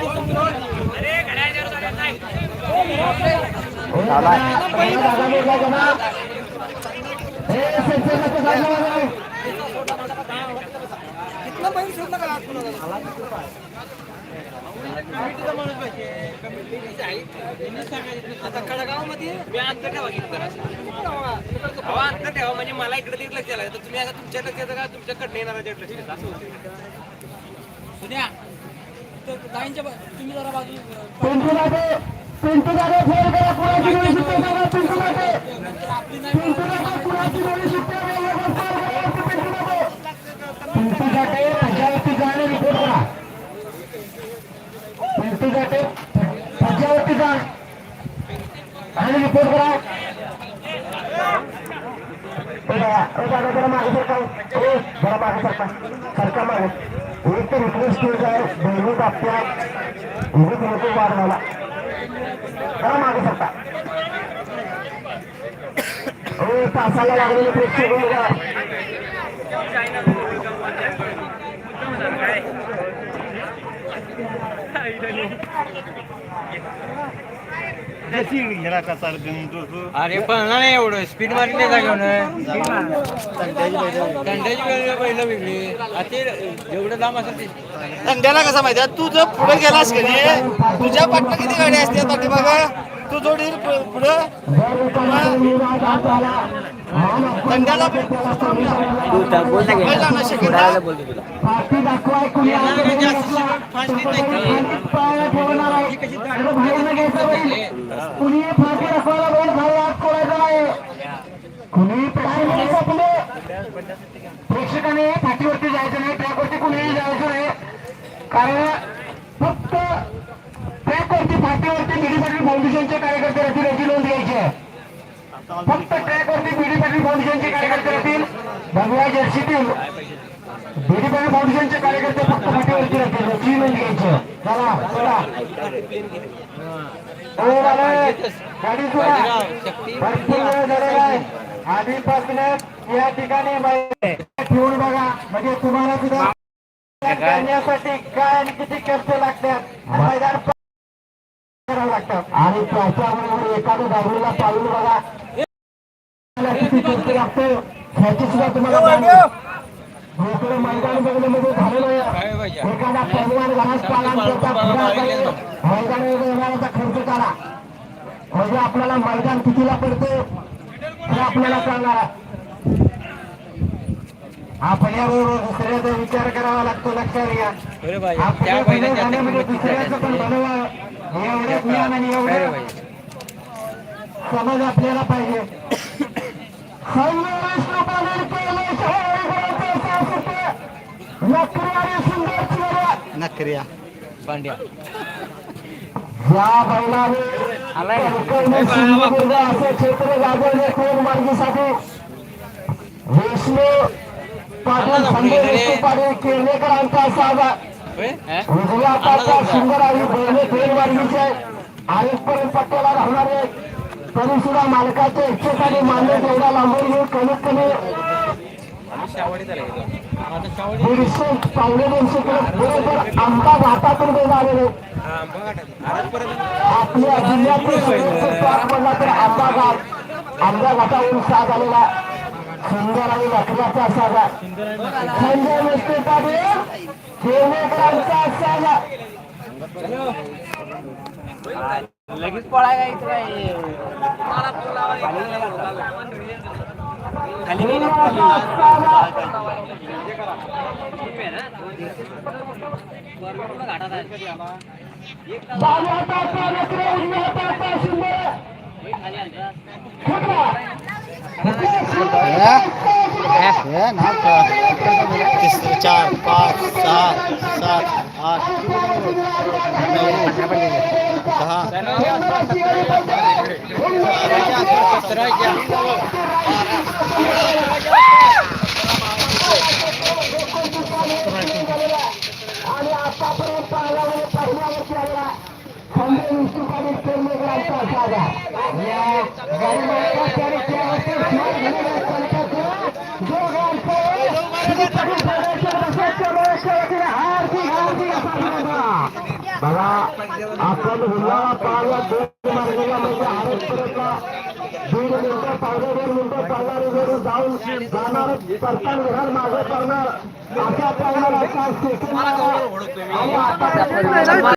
सोलापुरी पुन्हा ठिकाणी घेऊ शकता आता कडगावमध्ये मी अंतर ठेवा की हवा अंतर ठेवा म्हणजे मला इकडे तिकडे लक्ष द्यायला तर तुम्ही आता तुमच्या लक्ष का तुमच्याकडे येणार लक्ष देता असं होतं सुन्या पिंटू लाटे पिंटू लाटे फेल करा कुणाची गोळी सुट्टी सांगा पिंटू लाटे पिंटू लाटे कुणाची गोळी सुट्टी पिंटू जाणे रिपोर्ट करा. पिंटू लाटे पंजावरती आणि रिपोर्ट करा. जरा मागे सरका. जरा मागे सरका. सरका मागे. एक तर रिक्वेस्ट केली आहे बहिणी बाप्त्या नको जरा मागे सरका हो तासाला लागलेले प्रेक्षक बघा. अरे पण नाही एवढं स्पीड मारली नाही जागेवर दंड्याची वेळ पहिलं वेगळी. ते जेवढं लांब असेल ते. दंड्याला कसा माहिती तू जर पुढे गेलास की नाही तुझ्या पाठला किती गाडी असते पाठीमागं तू जोडी पुढे. दंड्याला पाठी दाखवाय कुणी आहे. घ्यायचं कुणी कुणी काय प्रेक्षकाने फाटीवरती जायचं नाही ट्रॅकवरती कुणीही जायचं नाही. कारण फक्त ट्रॅकवरती फाटीवरती मिडी पाटील फाउंडेशनचे कार्यकर्ते राहतील याची नोंद घ्यायची आहे. फक्त ट्रॅकवरती बीडी पाटील फाउंडेशनचे कार्यकर्ते राहतील भगवा जर्सी टीम बीडी पाटील फाउंडेशनचे कार्यकर्ते फक्त फाटीवरती राहतील याची नोंद घ्यायची. चला चला. ओ बाबा, गाडी सोडा भरपूर वेळ झालेला आहे. आधीपासून या ठिकाणी ठेवून बघा. म्हणजे तुम्हाला सुद्धा करण्यासाठी काय आणि किती खर्च लागतात. मैदान आणि त्याच्याबरोबर एखाद्या गाडीला पाळून बघा. किती खर्च लागतो. ह्याची सुद्धा तुम्हाला माहिती मोकळं मैदान बघण्यामध्ये झालेलं आहे. एखादा पहिलवान घरात पालांचा मैदान व्यवहाराचा खर्च करा. म्हणजे आपल्याला मैदान कितीला पडते? हे आपल्याला कळणार आहे. आपण याबरोबर दुसऱ्याचा विचार करावा लागतो लक्षात घ्या. अरे भाई त्या आपल्या पहिल्या पुढे जाण्यामध्ये दुसऱ्याचं पण बनवा एवढं ज्ञान आणि एवढं समज आपल्याला पाहिजे. केले सुंदर नकऱ्या पांड्या. या बैलाने असे क्षेत्र गाजवले कोण मार्गीसाठी? विष्णू पाटील संजय विष्णू पाटील केळवेकरांचा उजव्या सुंदर आणि आयुषपर्यंत पट्ट्याला राहणारे. तरी सुद्धा मालकाचे इच्छेसाठी मान्य तेवढा लांबून घेऊन कमीत कमी दीडशे पावणे दोनशे किलो बरोबर आंबा घाटातून ते झालेले आपल्या जिल्ह्यातील तर आंबा घाट आंबा घाटावरून साज आलेला. सुंदर आणि लखनाचा साजा. संजय पाटील केवळकरांचा साजा. लगेच पळायला इथं खाली डाव्या हाताचा नकरे उजव्या हाताचा सुंदर फुटवा. चार पाच सहा सात आठ नऊ सुंदर अशी गाडी पळते. सुंदर अशी आणि आतापर्यंत पाहिल्यावर पहिल्यावरती आलेला बघा आपण हुल्लाळा पाहिला दोन मार्गाला म्हणजे हरसपुरातला दीड मिनिटं पावणे दोन मिनिटं चालणारी जाऊन जाणार परतान घरात मागे पडणार अशा स्टेशन आणि आता